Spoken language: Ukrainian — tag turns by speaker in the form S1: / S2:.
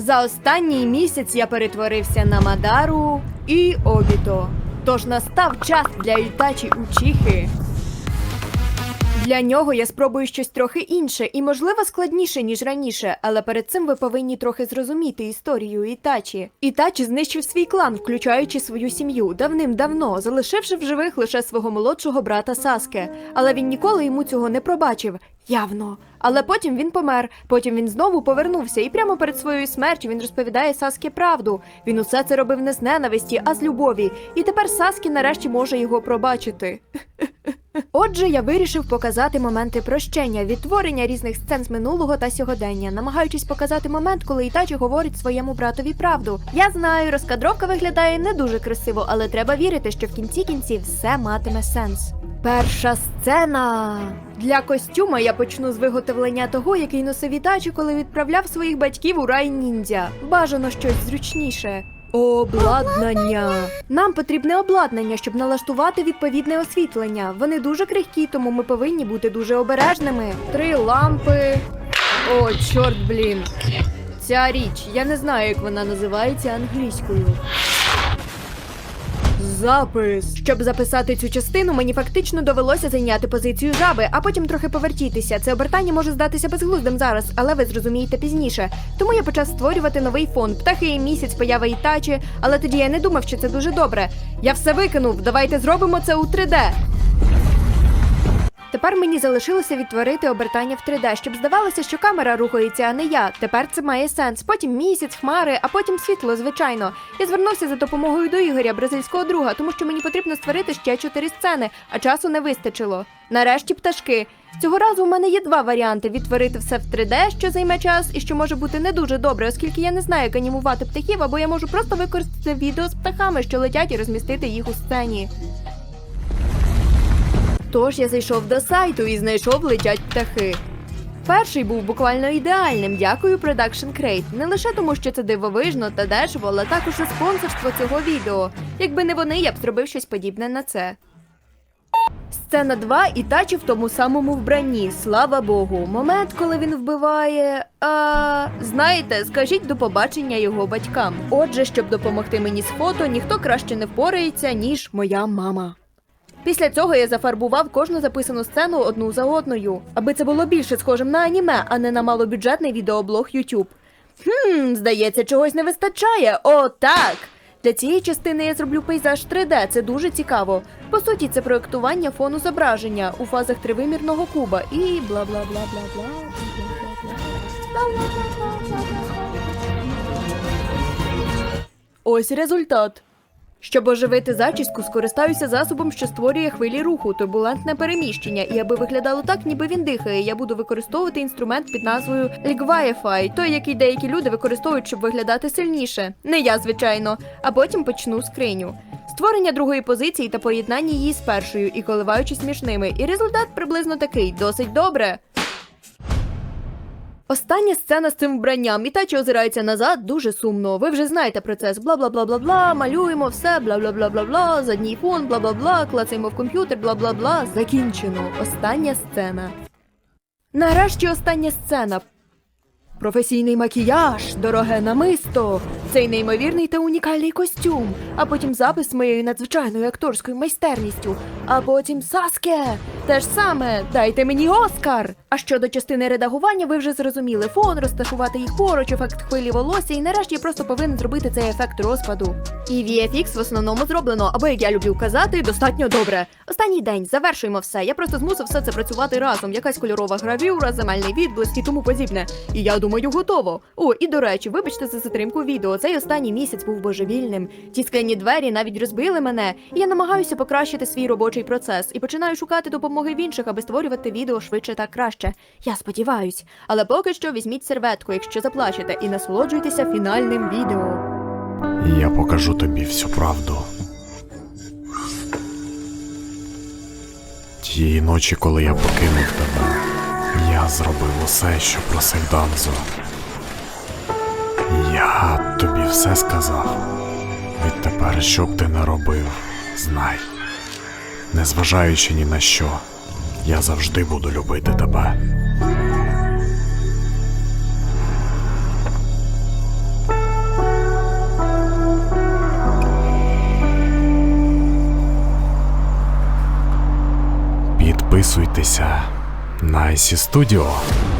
S1: За останній місяць я перетворився на Мадару і Обіто. Тож настав час для Ютачі Учіхи. Для нього я спробую щось трохи інше і, можливо, складніше, ніж раніше, але перед цим ви повинні трохи зрозуміти історію Ітачі. Ітачі знищив свій клан, включаючи свою сім'ю, давним-давно, залишивши в живих лише свого молодшого брата Саске. Але він ніколи йому цього не пробачив. Явно. Але потім він помер, потім він знову повернувся, і прямо перед своєю смертю він розповідає Саскі правду. Він усе це робив не з ненависті, а з любові. І тепер Саскі нарешті може його пробачити. Отже, я вирішив показати моменти прощення, відтворення різних сцен з минулого та сьогодення, намагаючись показати момент, коли Ітачі говорить своєму братові правду. Я знаю, розкадровка виглядає не дуже красиво, але треба вірити, що в кінці кінців все матиме сенс. Перша сцена. Для костюма я почну з виготовлення того, який носив Ітачі, коли відправляв своїх батьків у рай ніндзя. Бажано щось зручніше. Обладнання. Нам потрібне обладнання, щоб налаштувати відповідне освітлення. Вони дуже крихкі, тому ми повинні бути дуже обережними. Три лампи. О, чорт, блін. Ця річ, я не знаю, як вона називається англійською. Запис. Щоб записати цю частину, мені фактично довелося зайняти позицію жаби, а потім трохи повертітися. Це обертання може здатися безглуздим зараз, але ви зрозумієте пізніше. Тому я почав створювати новий фон. Птахи і місяць, поява тачі, але тоді я не думав, що це дуже добре. Я все викинув. Давайте зробимо це у 3D. Тепер мені залишилося відтворити обертання в 3D, щоб здавалося, що камера рухається, а не я. Тепер це має сенс. Потім місяць, хмари, а потім світло, звичайно. Я звернувся за допомогою до Ігоря, бразильського друга, тому що мені потрібно створити ще чотири сцени, а часу не вистачило. Нарешті пташки. Цього разу у мене є два варіанти: відтворити все в 3D, що займе час, і що може бути не дуже добре, оскільки я не знаю, як анімувати птахів, або я можу просто використати відео з птахами, що летять, і розмістити їх у сцені. Тож я зайшов до сайту і знайшов летять птахи. Перший був буквально ідеальним. Дякую Production Crate. Не лише тому, що це дивовижно та дешево, але також і спонсорство цього відео. Якби не вони, я б зробив щось подібне на це. Сцена 2 і тачі в тому самому вбранні. Слава Богу. Момент, коли він вбиває. А знаєте, скажіть до побачення його батькам. Отже, щоб допомогти мені з фото, ніхто краще не впорається, ніж моя мама. Після цього я зафарбував кожну записану сцену одну за одною, аби це було більше схожим на аніме, а не на малобюджетний відеоблог YouTube. Хм, здається, чогось не вистачає. О, так! Для цієї частини я зроблю пейзаж 3D, це дуже цікаво. По суті, це проєктування фону зображення у фазах тривимірного куба і бла бла бла бла бла Ось результат. Щоб оживити зачіску, скористаюся засобом, що створює хвилі руху, турбулентне переміщення. І аби виглядало так, ніби він дихає, я буду використовувати інструмент під назвою Ligvify, той, який деякі люди використовують, щоб виглядати сильніше. Не я, звичайно. А потім почну скриню. Створення другої позиції та поєднання її з першою і коливаючись між ними. І результат приблизно такий: досить добре. Остання сцена з цим вбранням. І Ітачі озирається назад дуже сумно. Ви вже знаєте процес. Бла бла бла бла бла. Малюємо все, бла бла бла бла бла. Задній фон, бла бла бла. Клацаємо в комп'ютер, бла бла бла. Закінчено. Остання сцена. Нарешті остання сцена. Професійний макіяж, дороге намисто, цей неймовірний та унікальний костюм, а потім запис моєю надзвичайною акторською майстерністю, а потім Саске. Те ж саме, дайте мені Оскар. А щодо частини редагування, ви вже зрозуміли фон, розташувати їх поруч, ефект хвилі волосся, і нарешті я просто повинен зробити цей ефект розпаду. І VFX в основному зроблено, або як я люблю казати, достатньо добре. Останній день, завершуємо все. Я просто змусив все це працювати разом. Якась кольорова гравюра, земельний відблиск і тому подібне. І я думаю, готово. О, і до речі, вибачте за затримку відео. Цей останній місяць був божевільним. Ті скляні двері навіть розбили мене. І я намагаюся покращити свій робочий процес і починаю шукати допомоги в інших, аби створювати відео швидше та краще. Я сподіваюсь. Але поки що візьміть серветку, якщо заплачете, і насолоджуйтеся фінальним відео.
S2: Я покажу тобі всю правду. Тієї ночі, коли я покинув тебе, я зробив усе, що просив Данзо. Я тобі все сказав. Відтепер, що б ти не робив, знай. Незважаючи ні на що, я завжди буду любити тебе. Підписуйтеся на студіо. Studio.